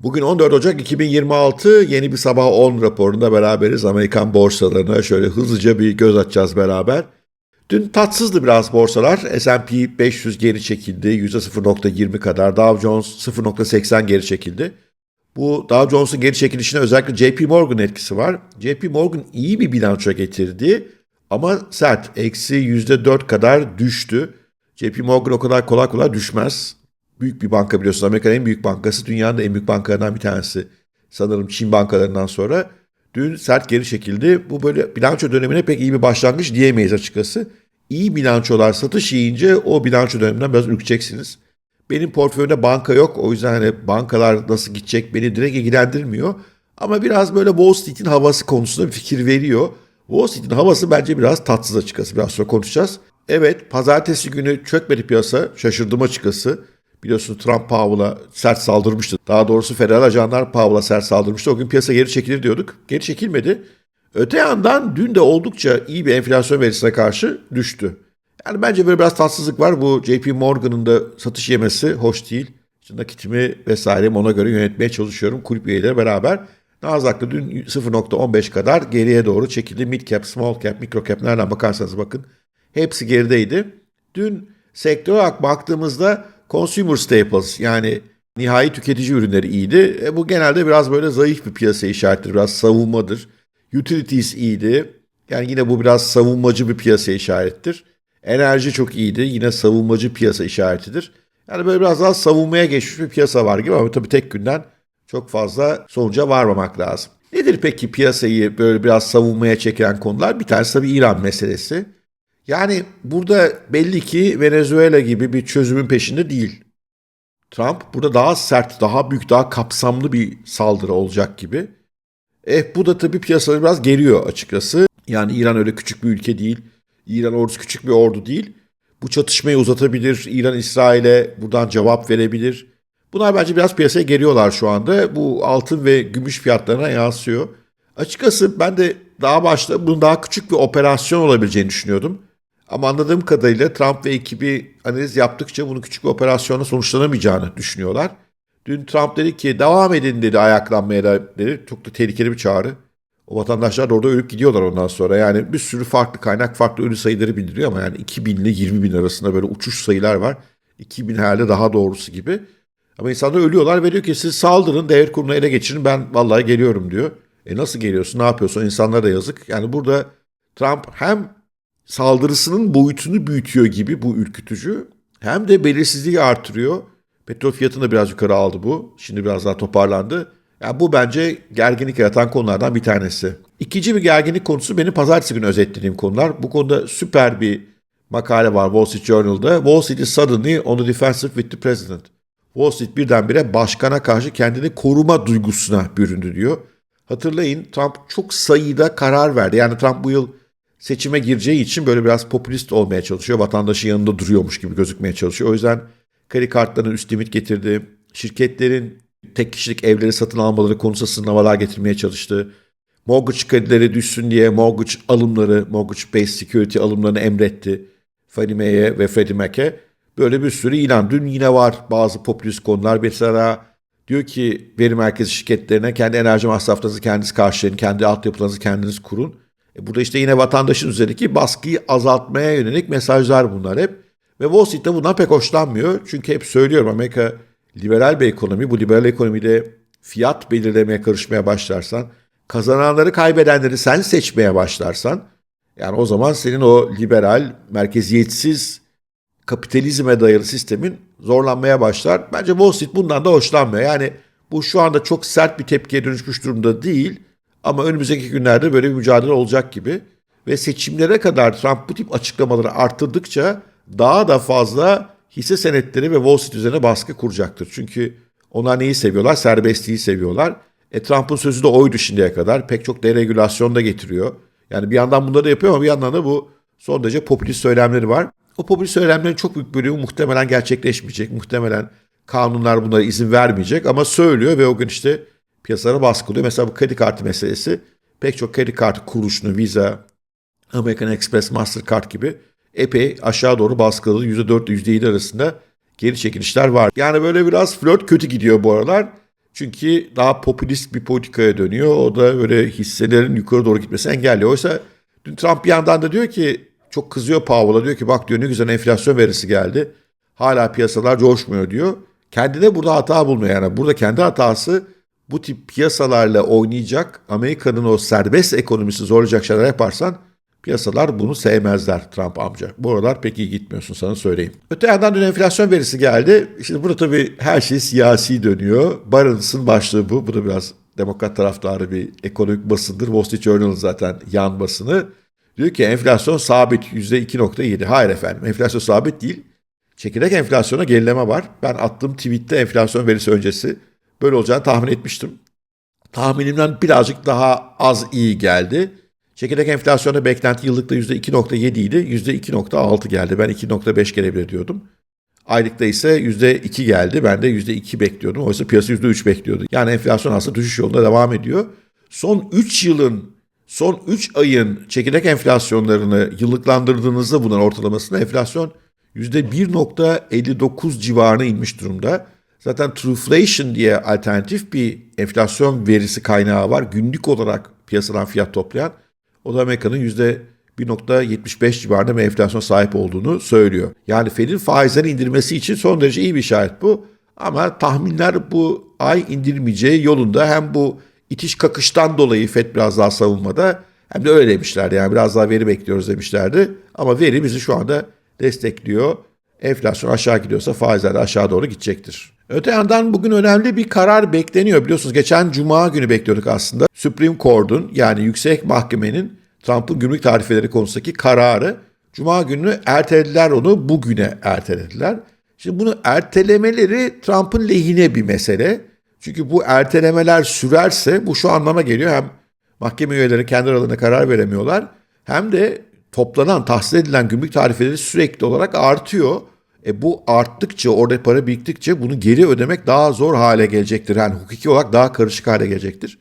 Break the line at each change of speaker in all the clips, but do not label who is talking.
Bugün 14 Ocak 2026 yeni bir sabah 10 raporunda beraberiz. Amerikan borsalarına şöyle hızlıca bir göz atacağız beraber. Dün tatsızdı biraz borsalar. S&P 500 geri çekildi. %0.20 kadar. Dow Jones 0.80 geri çekildi. Bu Dow Jones'un geri çekilişine özellikle JP Morgan etkisi var. JP Morgan iyi bir bilanço getirdi ama sert. Eksi %4 kadar düştü. JP Morgan o kadar kolay kolay düşmez. Büyük bir banka biliyorsunuz. Amerika'nın en büyük bankası. Dünyanın en büyük bankalarından bir tanesi. Sanırım Çin bankalarından sonra. Dün sert geri çekildi. Bu böyle bilanço dönemine pek iyi bir başlangıç diyemeyiz açıkçası. İyi bilançolar satış yiyince o bilanço döneminden biraz ürkeceksiniz. Benim portföyümde banka yok. O yüzden hani bankalar nasıl gidecek beni direkt ilgilendirmiyor. Ama biraz böyle Wall Street'in havası konusunda bir fikir veriyor. Wall Street'in havası bence biraz tatsız açıkçası. Biraz sonra konuşacağız. Evet pazartesi günü çökmedi piyasa. Şaşırdım açıkçası. Biliyorsunuz Trump Powell'a sert saldırmıştı. Daha doğrusu federal ajanlar Powell'a sert saldırmıştı. O gün piyasa geri çekilir diyorduk. Geri çekilmedi. Öte yandan dün de oldukça iyi bir enflasyon verisine karşı düştü. Yani bence böyle biraz tatsızlık var. Bu JP Morgan'ın da satış yemesi hoş değil. İşte nakitimi vesaire ona göre yönetmeye çalışıyorum kulüp üyeleri beraber. Nasdaq'ta dün 0.15 kadar geriye doğru çekildi. Mid cap, small cap, micro cap nereden bakarsanız bakın. Hepsi gerideydi. Dün sektör olarak baktığımızda consumer staples yani nihai tüketici ürünleri iyiydi. E, bu genelde biraz böyle zayıf bir piyasa işaretidir. Biraz savunmadır. Utilities iyiydi. Yani yine bu biraz savunmacı bir piyasa işarettir. Enerji çok iyiydi. Yine savunmacı piyasa işaretidir. Yani böyle biraz daha savunmaya geçmiş bir piyasa var gibi ama tabii tek günden çok fazla sonuca varmamak lazım. Nedir peki piyasayı böyle biraz savunmaya çeken konular? Bir tanesi tabii İran meselesi. Yani burada belli ki Venezuela gibi bir çözümün peşinde değil. Trump burada daha sert, daha büyük, daha kapsamlı bir saldırı olacak gibi. Eh bu da tabii piyasaları biraz geriyor açıkçası. Yani İran öyle küçük bir ülke değil. İran ordusu küçük bir ordu değil. Bu çatışmayı uzatabilir. İran İsrail'e buradan cevap verebilir. Bunlar bence biraz piyasaya geriyorlar şu anda. Bu altın ve gümüş fiyatlarına yansıyor. Açıkçası ben de daha başta bunun daha küçük bir operasyon olabileceğini düşünüyordum. Ama anladığım kadarıyla Trump ve ekibi analiz yaptıkça bunun küçük bir operasyonla sonuçlanamayacağını düşünüyorlar. Dün Trump dedi ki devam edin dedi ayaklanmaya da dedi. Çok da tehlikeli bir çağrı. O vatandaşlar da orada ölüp gidiyorlar ondan sonra. Yani bir sürü farklı kaynak farklı ölü sayıları bildiriyor ama yani 2000 ile 20 bin arasında böyle uçuş sayılar var. 2000 herhalde daha doğrusu gibi. Ama insanlar ölüyorlar ve diyor ki siz saldırın devlet kurumunu ele geçirin ben vallahi geliyorum diyor. E nasıl geliyorsun ne yapıyorsun insanlara da yazık. Yani burada Trump hem saldırısının boyutunu büyütüyor gibi bu ürkütücü hem de belirsizliği artırıyor. Petrol fiyatını da biraz yukarı aldı bu. Şimdi biraz daha toparlandı. Yani bu bence gerginlik yaratan konulardan bir tanesi. İkinci bir gerginlik konusu benim pazartesi günü özetlediğim konular. Bu konuda süper bir makale var Wall Street Journal'da. Wall Street is suddenly on the defensive with the president. Wall Street birdenbire başkana karşı kendini koruma duygusuna büründü diyor. Hatırlayın Trump çok sayıda karar verdi. Yani Trump bu yıl seçime gireceği için böyle biraz popülist olmaya çalışıyor. Vatandaşın yanında duruyormuş gibi gözükmeye çalışıyor. O yüzden kredi kartlarının üst limit getirdi. Şirketlerin tek kişilik evleri satın almaları konusunda sınırlamalar getirmeye çalıştı. Mortgage kredileri düşsün diye mortgage alımları, mortgage based security alımlarını emretti. Fannie Mae'ye ve Freddie Mac'e. Böyle bir sürü ilan. Dün yine var bazı popülist konular. Mesela diyor ki veri merkezi şirketlerine kendi enerji masraflarınızı kendiniz karşılayın, kendi altyapılarınızı kendiniz kurun. E burada işte yine vatandaşın üzerindeki baskıyı azaltmaya yönelik mesajlar bunlar hep. Ve Wall Street'te bundan pek hoşlanmıyor. Çünkü hep söylüyorum Amerika liberal bir ekonomi. Bu liberal ekonomide fiyat belirlemeye karışmaya başlarsan, kazananları kaybedenleri sen seçmeye başlarsan, yani o zaman senin o liberal, merkeziyetsiz kapitalizme dayalı sistemin zorlanmaya başlar. Bence Wall Street bundan da hoşlanmıyor. Yani bu şu anda çok sert bir tepkiye dönüşmüş durumda değil. Ama önümüzdeki günlerde böyle bir mücadele olacak gibi. Ve seçimlere kadar Trump bu tip açıklamaları arttırdıkça daha da fazla hisse senetleri ve Wall Street üzerine baskı kuracaktır. Çünkü onlar neyi seviyorlar? Serbestliği seviyorlar. E Trump'ın sözü de oydu şimdiye kadar. Pek çok deregülasyon da getiriyor. Yani bir yandan bunları yapıyor ama bir yandan da bu son derece popülist söylemleri var. O popülist söylemlerin çok büyük bölümü muhtemelen gerçekleşmeyecek. Muhtemelen kanunlar bunlara izin vermeyecek ama söylüyor ve o gün işte piyasalara baskı oluyor. Mesela bu kredi kartı meselesi pek çok kredi kartı kuruluşunu Visa, American Express, Mastercard gibi epey aşağı doğru baskıladı. %4 ile %7 arasında geri çekilişler var. Yani böyle biraz flört kötü gidiyor bu aralar. Çünkü daha popülist bir politikaya dönüyor. O da öyle hisselerin yukarı doğru gitmesi engelliyor. Oysa dün Trump bir yandan da diyor ki çok kızıyor Powell'a diyor ki bak diyor ne güzel enflasyon verisi geldi. Hala piyasalar coşmuyor diyor. Kendine burada hata bulmuyor yani. Burada kendi hatası bu tip piyasalarla oynayacak Amerika'nın o serbest ekonomisi zorlayacak şeyler yaparsan piyasalar bunu sevmezler Trump amca. Bu aralar pek iyi gitmiyorsun sana söyleyeyim. Öte yandan dün enflasyon verisi geldi. Şimdi burada tabii her şey siyasi dönüyor. Barron's'ın başlığı bu. Bu da biraz demokrat taraftarı bir ekonomik basındır. Wall Street Journal zaten yan basını. Diyor ki enflasyon sabit %2.7. Hayır efendim enflasyon sabit değil. Çekirdek enflasyona gerileme var. Ben attığım tweette enflasyon verisi öncesi böyle olacağını tahmin etmiştim. Tahminimden birazcık daha az iyi geldi. Çekirdek enflasyonda beklenti yıllıkta %2.7 idi. %2.6 geldi. Ben 2.5 gelebilir diyordum. Aylıkta ise %2 geldi. Ben de %2 bekliyordum. Oysa piyasa %3 bekliyordu. Yani enflasyon aslında düşüş yolunda devam ediyor. Son 3 yılın, son 3 ayın çekirdek enflasyonlarını yıllıklandırdığınızda bunların ortalamasında enflasyon %1.59 civarına inmiş durumda. Zaten Trueflation diye alternatif bir enflasyon verisi kaynağı var. Günlük olarak piyasadan fiyat toplayan. O da Amerika'nın %1.75 civarında bir enflasyon sahip olduğunu söylüyor. Yani Fed'in faizleri indirmesi için son derece iyi bir işaret bu. Ama tahminler bu ay indirmeyeceği yolunda hem bu itiş kakıştan dolayı Fed biraz daha savunmada hem de öyle demişlerdi. Yani biraz daha veri bekliyoruz demişlerdi. Ama veri bizi şu anda destekliyor. Enflasyon aşağı gidiyorsa faizler de aşağı doğru gidecektir. Öte yandan bugün önemli bir karar bekleniyor. Biliyorsunuz geçen cuma günü bekliyorduk aslında. Supreme Court'un yani yüksek mahkemenin Trump'ın gümrük tarifeleri konusundaki kararı cuma günü ertelediler onu bugüne ertelediler. Şimdi bunu ertelemeleri Trump'ın lehine bir mesele. Çünkü bu ertelemeler sürerse bu şu anlama geliyor. Hem mahkeme üyeleri kendi aralarında karar veremiyorlar. Hem de toplanan, tahsil edilen gümrük tarifeleri sürekli olarak artıyor. E bu arttıkça, orada para biriktikçe bunu geri ödemek daha zor hale gelecektir. Yani hukuki olarak daha karışık hale gelecektir.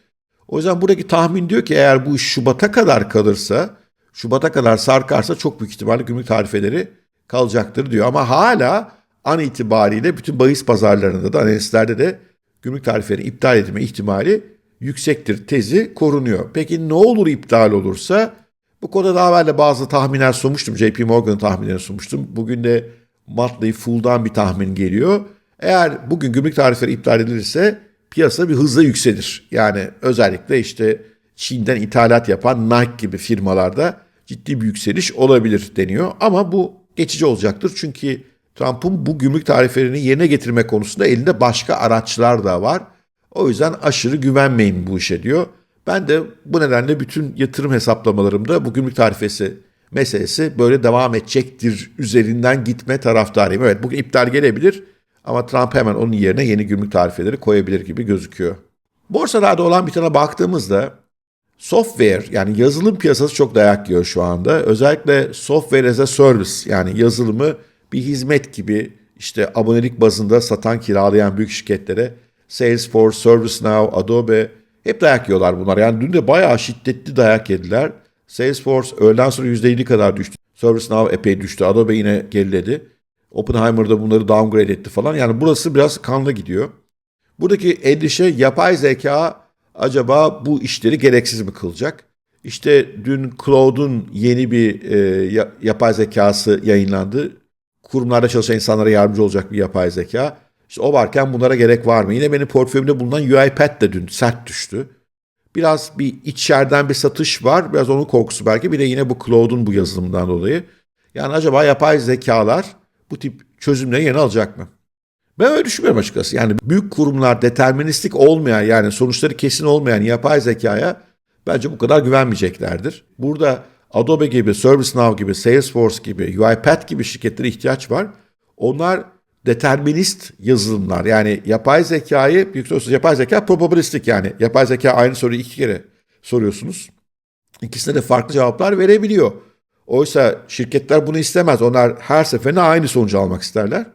O yüzden buradaki tahmin diyor ki eğer bu iş Şubat'a kadar kalırsa, Şubat'a kadar sarkarsa çok büyük ihtimalle gümrük tarifeleri kalacaktır diyor. Ama hala an itibariyle bütün bahis pazarlarında da analistlerde de gümrük tarifeleri iptal edilme ihtimali yüksektir tezi korunuyor. Peki ne olur iptal olursa? Bu konuda daha evvel de bazı tahminler sunmuştum. JP Morgan'ın tahminlerini sunmuştum. Bugün de Motley Fool'dan bir tahmin geliyor. Eğer bugün gümrük tarifleri iptal edilirse piyasa bir hızla yükselir. Yani özellikle işte Çin'den ithalat yapan Nike gibi firmalarda ciddi bir yükseliş olabilir deniyor. Ama bu geçici olacaktır. Çünkü Trump'ın bu gümrük tariflerini yerine getirme konusunda elinde başka araçlar da var. O yüzden aşırı güvenmeyin bu işe diyor. Ben de bu nedenle bütün yatırım hesaplamalarımda bu gümrük tarifesi meselesi böyle devam edecektir üzerinden gitme taraftarıyım. Evet bugün iptal gelebilir ama Trump hemen onun yerine yeni gümrük tarifeleri koyabilir gibi gözüküyor. Borsalarda olan bir tane baktığımızda software yani yazılım piyasası çok dayak yiyor şu anda. Özellikle software as a service yani yazılımı bir hizmet gibi işte abonelik bazında satan kiralayan büyük şirketlere Salesforce, ServiceNow, Adobe hep dayak yiyorlar bunlar. Yani dün de bayağı şiddetli dayak yediler. Salesforce öğleden sonra %7 kadar düştü. ServiceNow epey düştü. Adobe yine geriledi. Oppenheimer'da bunları downgrade etti falan. Yani burası biraz kanlı gidiyor. Buradaki endişe yapay zeka acaba bu işleri gereksiz mi kılacak? İşte dün Claude'un yeni bir e, yapay zekası yayınlandı. Kurumlarda çalışan insanlara yardımcı olacak bir yapay zeka. İşte o varken bunlara gerek var mı? Yine benim portföyümde bulunan UiPath de dün sert düştü. Biraz bir içeriden bir satış var. Biraz onun korkusu belki. Bir de yine bu Claude'un bu yazılımından dolayı. Yani acaba yapay zekalar bu tip çözümleri yeni alacak mı? Ben öyle düşünmüyorum açıkçası. Yani büyük kurumlar deterministik olmayan yani sonuçları kesin olmayan yapay zekaya bence bu kadar güvenmeyeceklerdir. Burada Adobe gibi, ServiceNow gibi, Salesforce gibi, UiPath gibi şirketlere ihtiyaç var. Onlar determinist yazılımlar. Yani yapay zekayı, büyük sorusu yapay zeka probabilistik yani. Yapay zeka aynı soruyu iki kere soruyorsunuz. İkisine de farklı cevaplar verebiliyor. Oysa şirketler bunu istemez. Onlar her seferinde aynı sonucu almak isterler.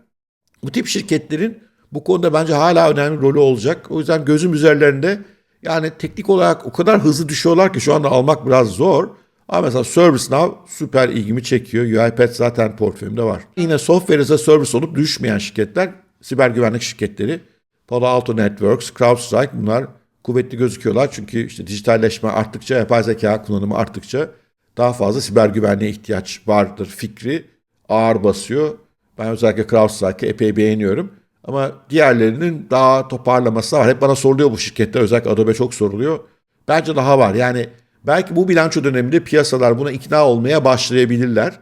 Bu tip şirketlerin bu konuda bence hala önemli rolü olacak. O yüzden gözüm üzerlerinde yani teknik olarak o kadar hızlı düşüyorlar ki şu anda almak biraz zor. Ama mesela ServiceNow süper ilgimi çekiyor. UiPath zaten portföyümde var. Yine software as a service olup düşmeyen şirketler siber güvenlik şirketleri. Palo Alto Networks, CrowdStrike bunlar kuvvetli gözüküyorlar. Çünkü işte dijitalleşme arttıkça, yapay zeka kullanımı arttıkça daha fazla siber güvenliğe ihtiyaç vardır fikri ağır basıyor. Ben özellikle CrowdStrike'ı epey beğeniyorum. Ama diğerlerinin daha toparlaması var. Hep bana soruluyor bu şirketler. Özellikle Adobe çok soruluyor. Bence daha var. Yani belki bu bilanço döneminde piyasalar buna ikna olmaya başlayabilirler.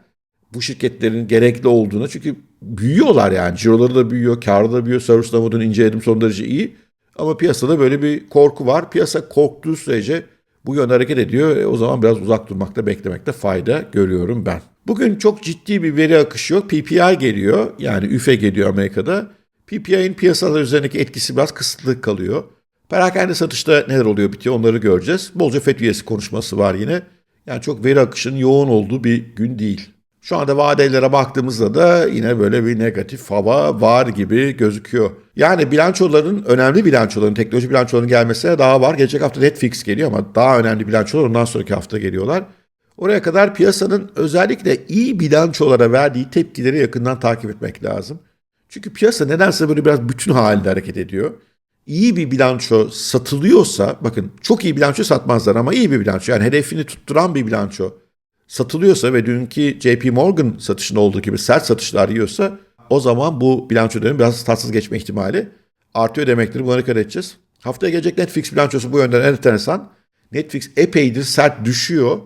Bu şirketlerin gerekli olduğunu. Çünkü büyüyorlar yani. Ciroları da büyüyor, karı da büyüyor. Service Novo'dan inceledim son derece iyi. Ama piyasada böyle bir korku var. Piyasa korktuğu sürece bu yönde hareket ediyor. E, o zaman biraz uzak durmakta, beklemekte fayda görüyorum ben. Bugün çok ciddi bir veri akışı yok. PPI geliyor. Yani üfe geliyor Amerika'da. PPI'nin piyasalar üzerindeki etkisi biraz kısıtlı kalıyor. Perakende satışta neler oluyor bitiyor onları göreceğiz. Bolca FED üyesi konuşması var yine. Yani çok veri akışının yoğun olduğu bir gün değil. Şu anda vadelere baktığımızda da yine böyle bir negatif hava var gibi gözüküyor. Yani bilançoların, önemli bilançoların, teknoloji bilançolarının gelmesine daha var. Gelecek hafta Netflix geliyor ama daha önemli bilançolar ondan sonraki hafta geliyorlar. Oraya kadar piyasanın özellikle iyi bilançolara verdiği tepkileri yakından takip etmek lazım. Çünkü piyasa nedense böyle biraz bütün halinde hareket ediyor. İyi bir bilanço satılıyorsa, bakın çok iyi bilanço satmazlar ama iyi bir bilanço yani hedefini tutturan bir bilanço satılıyorsa ve dünkü JP Morgan satışında olduğu gibi sert satışlar yiyorsa o zaman bu bilanço dönemi biraz tatsız geçme ihtimali artıyor demektir. Buna dikkat edeceğiz. Haftaya gelecek Netflix bilançosu bu yönden enteresan. Netflix epeydir sert düşüyor.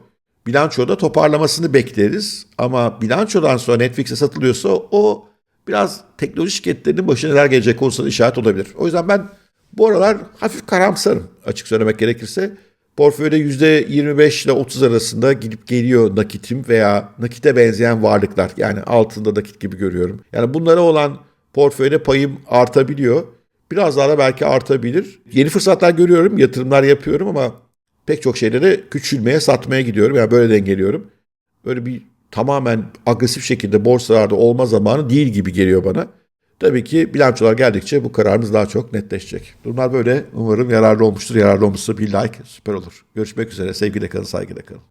Bilançoda toparlamasını bekleriz. Ama bilançodan sonra Netflix'e satılıyorsa o biraz teknoloji şirketlerinin başına neler gelecek konusunda işaret olabilir. O yüzden ben bu aralar hafif karamsarım açık söylemek gerekirse. Portföyde %25 ile 30 arasında gidip geliyor nakitim veya nakite benzeyen varlıklar. Yani altında nakit gibi görüyorum. Yani bunlara olan portföyde payım artabiliyor. Biraz daha da belki artabilir. Yeni fırsatlar görüyorum, yatırımlar yapıyorum ama pek çok şeyleri küçülmeye, satmaya gidiyorum. Yani böyle dengeliyorum. Böyle bir tamamen agresif şekilde borsalarda olma zamanı değil gibi geliyor bana. Tabii ki bilançolar geldikçe bu kararımız daha çok netleşecek. Durumlar böyle. Umarım yararlı olmuştur. Yararlı olmuşsa bir like süper olur. Görüşmek üzere. Sevgiyle kalın, saygıyla kalın.